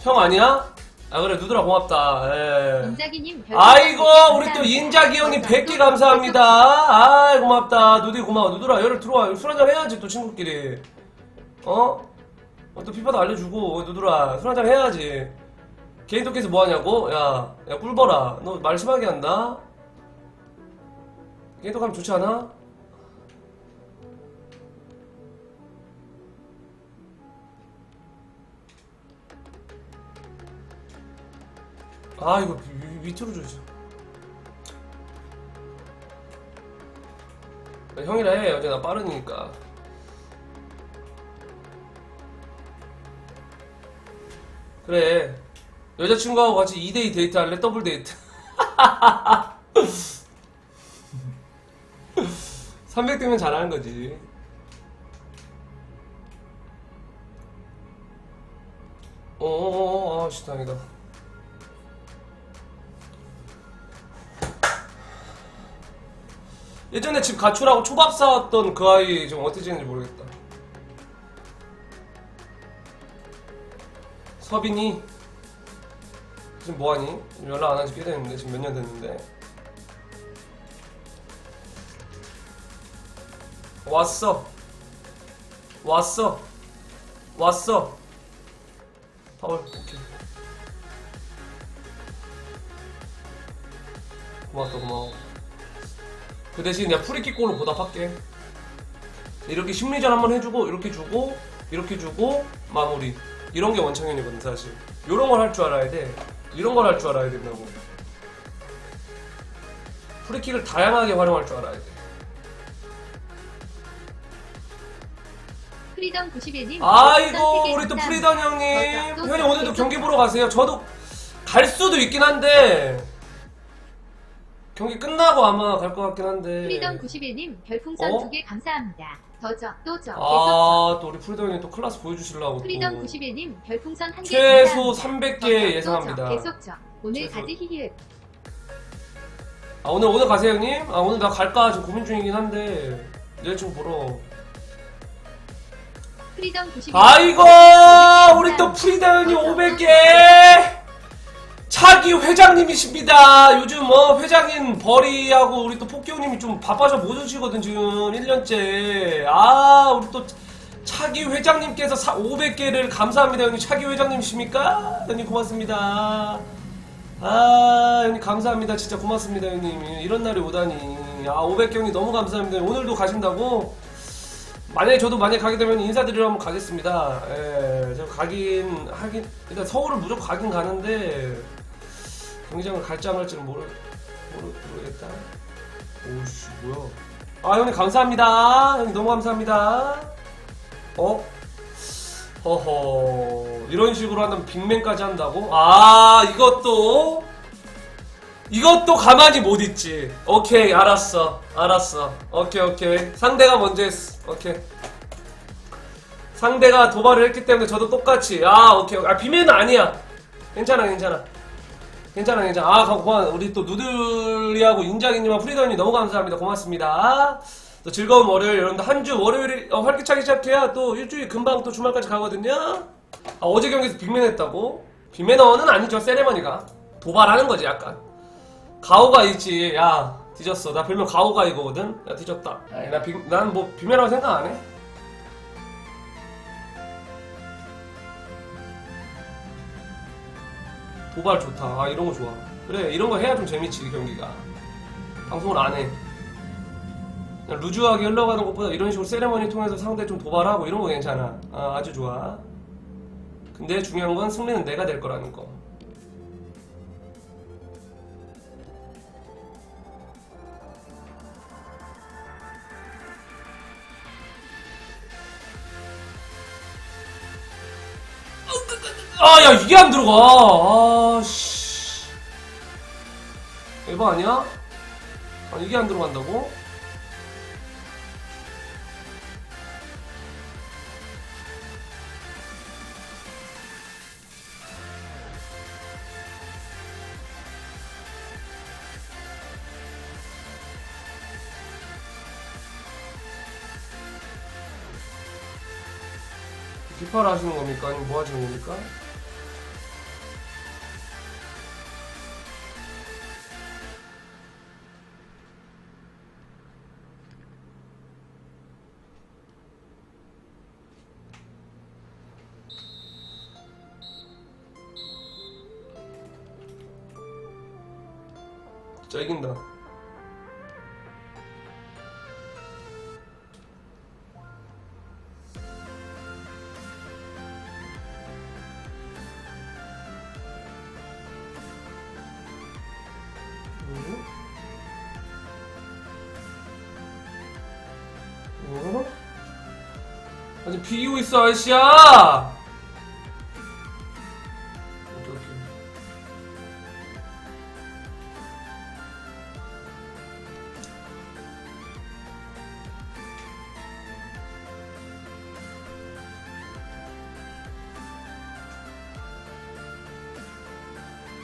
형 아니야? 아 그래 누드라 고맙다. 예. 인자기님 별풍선 아이고 우리 또 감사합니다. 인자기 형님 또 100개 감사합니다. 아이 고맙다. 누디 고마워. 누드라 열을 들어와. 술 한잔 해야지 또 친구끼리. 어? 어, 또 피파도 알려주고 누드라 술 한잔 해야지. 개인 토끼에서 뭐 하냐고? 야, 야 꿀벌아. 너말 심하게 한다. 개인 토끼 하면 좋지 않아? 아 이거 위- 위- 밑으로 줘야지. 형이라 해. 어제 나 빠르니까. 그래. 여자친구하고 같이 2대2 데이트 할래? 더블 데이트. 300대면 잘하는 거지. 어어어, 아, 씨, 다행이다. 예전에 집 가출하고 초밥 사왔던 그 아이 지금 어떻게 지내는지 모르겠다. 서빈이 지금 뭐하니? 연락 안 한 지 꽤 됐는데 지금 몇 년 됐는데. 왔어. 왔어. 왔어. 파울 오케이. 고맙다 고마워 그 대신 내가 프리킥골로 보답할게. 이렇게 심리전 한번 해주고 이렇게 주고 이렇게 주고 마무리 이런 게 원창현이거든 사실. 이런 걸 할 줄 알아야 돼. 이런 걸 할 줄 알아야 된다고. 프리킥을 다양하게 활용할 줄 알아야 돼. 프리덤 91님 아이고 우리 또 프리던 형님 형님 오늘도 경기 보러 가세요. 저도 갈 수도 있긴 한데 경기 끝나고 아마 갈 것 같긴 한데. 프리덤 91님 별풍선 어? 두 개 감사합니다. 더저 또저 계속 아, 또 우리 형님 또 클래스 보여주시려고. 또. 프리덤 91님 별풍선 한개 최소 감사합니다. 300개 더저, 예상합니다. 계속 저 오늘 최소. 가지 히히읗 아, 오늘, 오늘 가세요, 형님? 아, 오늘 나 갈까 지금 고민 중이긴 한데. 내일 좀 보러. 프리덤 91님 아이고, 우리 또 프리더 형님 500개! 차기 회장님이십니다. 요즘 뭐 회장인 벌이하고 우리 또 폭기 형님이 좀 바빠서 못 오시거든, 지금 1년째. 아, 우리 또 차기 회장님께서 500개를 감사합니다, 형님. 차기 회장님이십니까? 형님 고맙습니다. 아, 형님 감사합니다. 진짜 고맙습니다, 형님. 이런 날이 오다니. 아, 500개 형님 너무 감사합니다. 오늘도 가신다고? 만약에 저도 만약에 가게 되면 인사드리러 한번 가겠습니다. 예, 저 가긴 하긴 일단 서울을 무조건 가긴 가는데 경기장을 갈지 안 갈지는 모르 모르 모르겠다. 오씨 뭐야? 아 형님 감사합니다. 형님 너무 감사합니다. 어? 허허 이런 식으로 한다면 빅맨까지 한다고? 아 이것도 이것도 가만히 못 있지. 오케이, 알았어. 알았어. 오케이, 오케이. 상대가 먼저 했어. 오케이. 상대가 도발을 했기 때문에 저도 똑같이. 아, 오케이. 아, 비밀은 아니야. 괜찮아, 괜찮아. 괜찮아, 괜찮아. 아, 고마워. 우리 또 누들이하고 인장이님과 프리더님 너무 감사합니다. 고맙습니다. 또 즐거운 월요일, 여러분들 한 주 월요일이 어, 활기차게 시작해야 또 일주일 금방 또 주말까지 가거든요. 아, 어제 경기에서 빅맨 했다고? 빅맨어는 아니죠, 세레머니가. 도발하는 거지, 약간. 가오가 있지. 야, 뒤졌어. 나 별명 가오가 이거거든. 야, 뒤졌다. 난뭐 비매라고 생각 안 해. 도발 좋다. 아, 이런 거 좋아. 그래, 이런 거 해야 좀 재밌지, 경기가. 방송을 안 해. 그냥 루즈하게 흘러가는 것보다 이런 식으로 세레머니 통해서 상대 좀 도발하고 이런 거 괜찮아. 아, 아주 좋아. 근데 중요한 건 승리는 내가 될 거라는 거. 아, 야, 이게 안 들어가. 아, 씨. 에바 아니야? 아, 이게 안 들어간다고? 피파를 하시는 겁니까? 아니면 뭐 하시는 겁니까? 이긴다. 응? 어? 아직 비기고 있어 아저씨야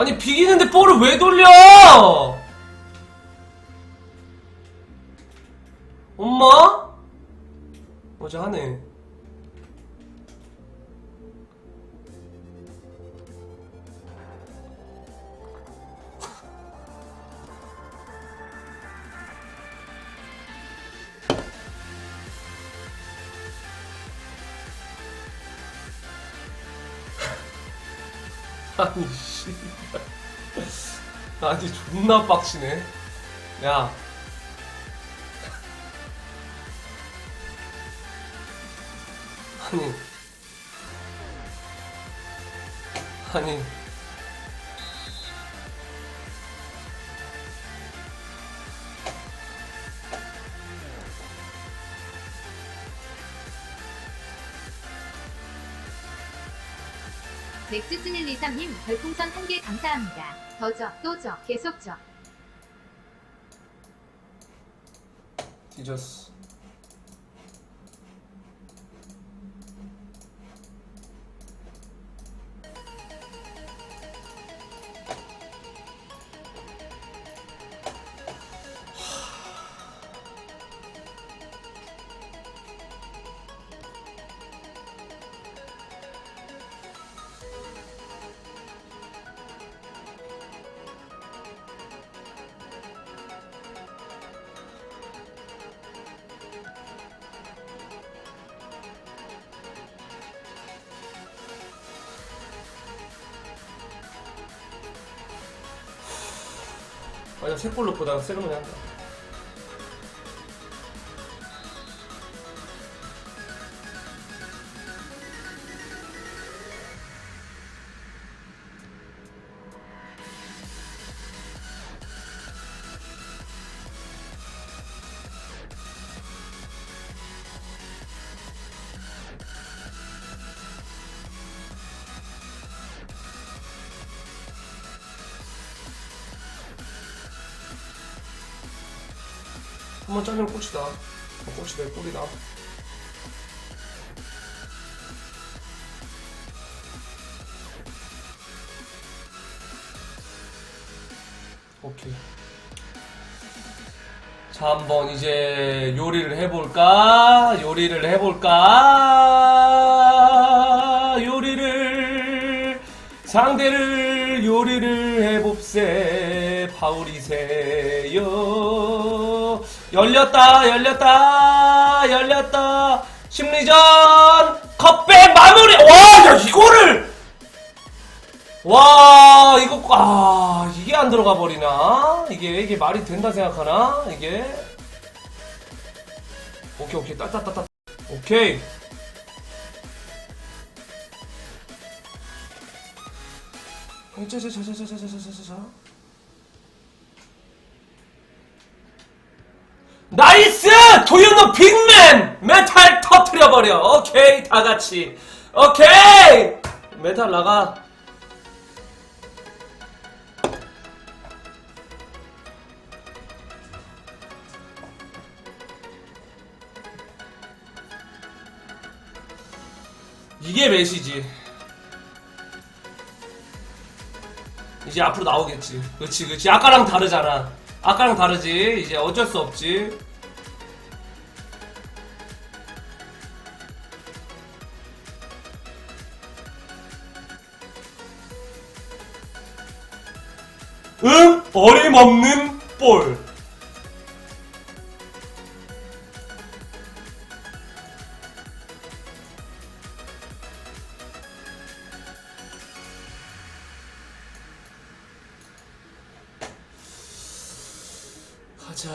아니 비기는데 볼을 왜 돌려? 엄마? 어제 하네. 아니 씨 아니 존나 빡치네. 야. 아니. 아니 넥스스넬리삼님 별풍선 한 개 감사합니다. 더저 또저 계속 저. 뒤졌어 아니 새 골로 보다가 세르머니 한다 한번 짜면 꽃이다. 어, 꽃이다 꿀이다. 오케이. 자 한번 이제 요리를 해볼까? 요리를 해볼까? 요리를 상대를 요리를 해봅세 파울이세요 열렸다 열렸다 열렸다. 심리전 컵백 마무리. 와야 이거를. 와 이거 아 이게 안 들어가 버리나? 이게 이게 말이 된다 생각하나? 이게? 오케이 오케이. 따따따따. 오케이. 자자자자자자자자자 나이스 도윤노 빅맨 메탈 터트려 버려 오케이 다 같이 오케이 메탈 나가 이게 메시지. 이제 앞으로 나오겠지. 그렇지, 그렇지. 아까랑 다르잖아. 아까랑 다르지. 이제 어쩔 수 없지. 응? 어림없는 볼. 자.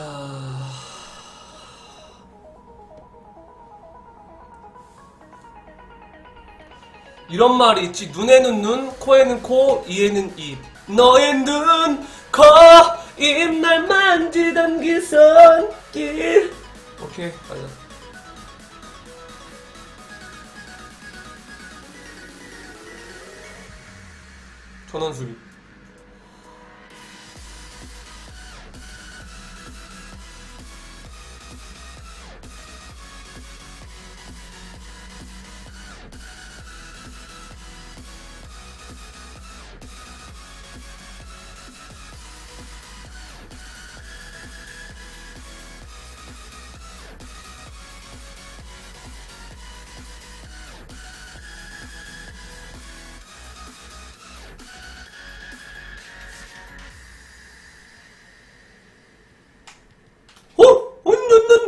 이런 말이 있지. 눈에는 눈, 코에는 코, 이에는 입. 너의 눈, 코, 입, 날 만지던 그 손길. 오케이, 가자. 전원 수립.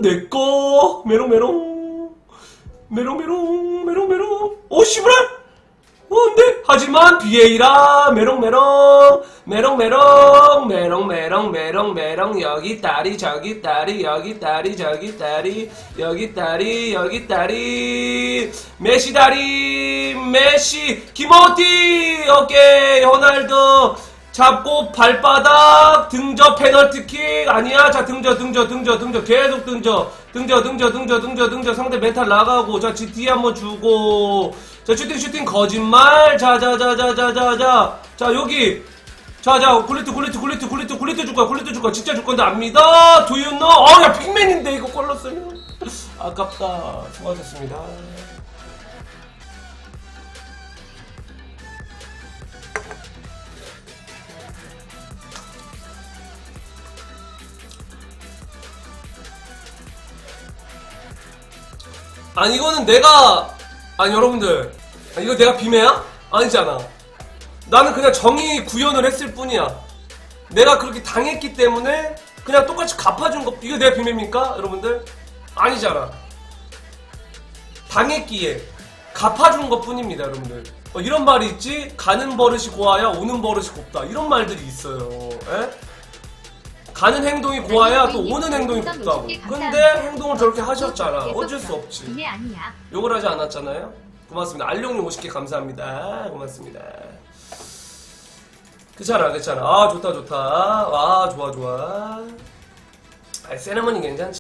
내꺼 메롱메롱. 메롱메롱 메롱메롱. 오어 근데? 하지만 BA라. 메롱메롱. 메롱메롱. 메롱메롱 메롱메롱. 여기 딸이 저기 딸이 여기 딸이 저기 딸이 여기 딸이 여기 딸이 메시 다리. 메시. 김어디 오케이. 호날두 잡고 발바닥 등저 페널티킥 아니야? 자 등저 등저 등저 등저. 계속 등저. 등저 등저 등저 등저 등저. 상대 멘탈 나가고. 자 GT 한번 주고. 자 슈팅 슈팅. 거짓말. 자 자 자 자 자 자 자. 자 여기. 자자 굴리트 굴리트 굴리트 굴리트 굴리트 줄 거야. 굴리트 줄 거야. 진짜 줄 건데 안 믿어 도윤너 어야 빅맨인데 이거 골 넣었으면 아깝다. 수고하셨습니다 아니 이거는 내가 아니 여러분들. 아니, 이거 내가 비매야? 아니잖아. 나는 그냥 정의 구현을 했을 뿐이야. 내가 그렇게 당했기 때문에 그냥 똑같이 갚아준 거 이거 내가 비매입니까 여러분들? 아니잖아. 당했기에 갚아준 것 뿐입니다 여러분들. 어, 이런 말이 있지? 가는 버릇이 고와야 오는 버릇이 곱다. 이런 말들이 있어요. 에? 가는 행동이 고와야 또 오는 행동이 곱다고 근데 행동을 저렇게 하셨잖아 어쩔 수 없지. 욕을 하지 않았잖아요. 고맙습니다. 알룡님 50개 감사합니다. 고맙습니다. 괜찮아, 괜찮아. 아, 좋다, 좋다. 아, 좋아, 좋아. 아, 세레머니 괜찮지.